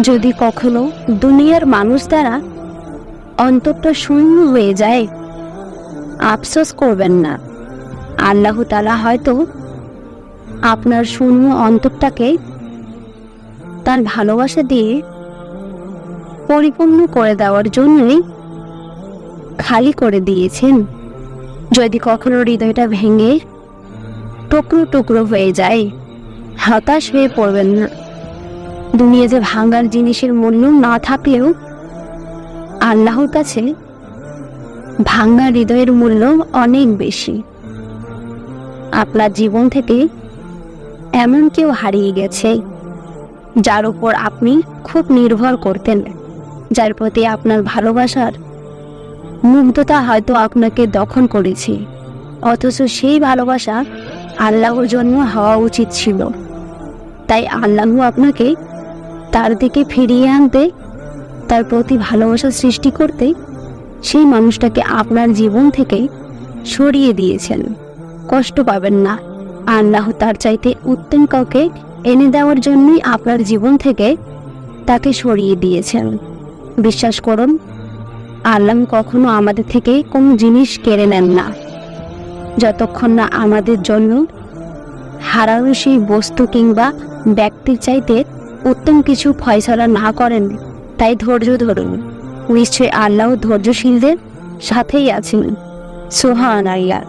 যদি কখনো দুনিয়ার মানুষ দ্বারা অন্তরটা শূন্য হয়ে যায়, আফসোস করবেন না। আল্লাহ তালা হয়তো আপনার শূন্য অন্তরটাকে তার ভালোবাসা দিয়ে পরিপূর্ণ করে দেওয়ার জন্যই খালি করে দিয়েছেন। যদি কখনো হৃদয়টা ভেঙে টুকরো টুকরো হয়ে যায়, হতাশ হয়ে পড়বেন না। দুনিয়াতে ভাঙার জিনিসের মূল্য না থাকলেও আল্লাহর কাছে ভাঙা হৃদয়ের মূল্য অনেক বেশি। আপনার জীবন থেকে এমন কেউ হারিয়ে গেছে, যার উপর আপনি খুব নির্ভর করতেন, যার প্রতি আপনার ভালোবাসার মুগ্ধতা হয়তো আপনাকে দখল করেছে। অথচ সেই ভালোবাসা আল্লাহর জন্য হওয়া উচিত ছিল। তাই আল্লাহ আপনাকে তার দিকে ফিরিয়ে আনতে, তার প্রতি ভালোবাসা সৃষ্টি করতে সেই মানুষটাকে আপনার জীবন থেকে সরিয়ে দিয়েছেন। কষ্ট পাবেন না। আল্লাহ তার চাইতে উত্তম কাউকে এনে দেওয়ার জন্যই আপনার জীবন থেকে তাকে সরিয়ে দিয়েছেন। বিশ্বাস করুন, আল্লাহ কখনো আমাদের থেকে কোনো জিনিস কেড়ে নেন না। যতক্ষণ না আমাদের জন্য হারানো সেই বস্তু কিংবা ব্যক্তির চাইতে উত্তম কিছু ফয়সলা না করেন, তাই ধৈর্য ধরুন। নিশ্চয়ই আল্লাহ ধৈর্যশীলদের সাথেই আছেন। সোহান আল্লাহ